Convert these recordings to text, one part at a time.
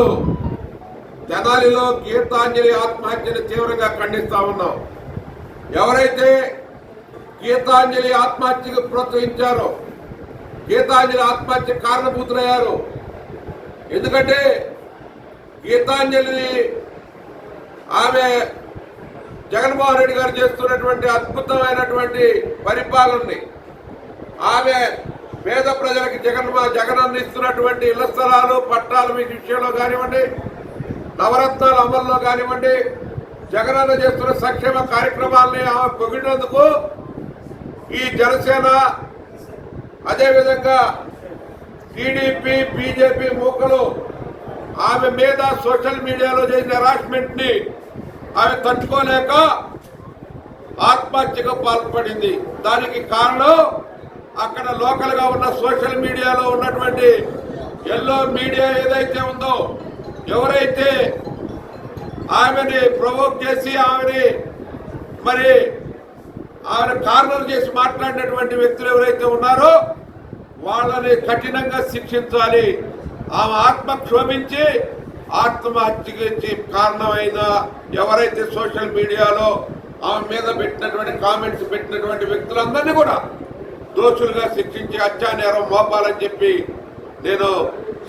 ఈరోజు తెనాలిలో గీతాంజలి ఆత్మహత్యను తీవ్రంగా ఖండిస్తా ఉన్నాం. ఎవరైతే గీతాంజలి ఆత్మహత్యకు ప్రోత్సహించారో గీతాంజలి ఆత్మహత్య కారణభూతులయ్యారు ఎందుకంటే గీతాంజలిని ఆమె జగన్మోహన్ రెడ్డి గారు చేస్తున్నటువంటి అద్భుతమైనటువంటి పరిపాలనని ఆమె పేద ప్రజలకు జగన్ జగన్ అందిస్తున్నటువంటి ఇళ్ళ స్థలాలు పట్టాలు మీ విషయంలో కానివ్వండి నవరత్నాల అమల్లో కానివ్వండి జగనన్న చేస్తున్న సంక్షేమ కార్యక్రమాల్ని ఆమె పొగిడినందుకు ఈ జనసేన అదేవిధంగా టీడీపీ బీజేపీ మూకలు ఆమె మీద సోషల్ మీడియాలో చేసిన హెరాస్మెంట్ని ఆమె తట్టుకోలేక ఆత్మహత్యకు పాల్పడింది. దానికి కారణం అక్కడ లోకల్గా ఉన్న సోషల్ మీడియాలో ఉన్నటువంటి ఎల్లో మీడియా ఏదైతే ఉందో ఎవరైతే ఆమెని ప్రొవోక్ చేసి ఆమెని మరి ఆమెను కార్నర్ చేసి మాట్లాడినటువంటి వ్యక్తులు ఎవరైతే ఉన్నారో వాళ్ళని కఠినంగా శిక్షించాలి. ఆమె ఆత్మ క్షోభించి ఆత్మహత్యకి కారణమైన ఎవరైతే సోషల్ మీడియాలో ఆమె మీద పెట్టినటువంటి కామెంట్స్ పెట్టినటువంటి వ్యక్తులందరినీ కూడా దోషులుగా శిక్షించి హత్యానేరం మోపాలని చెప్పి నేను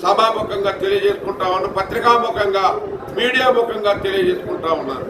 సభాముఖంగా తెలియజేసుకుంటా ఉన్నాను. పత్రికాముఖంగా మీడియా ముఖంగా తెలియజేసుకుంటా ఉన్నాను.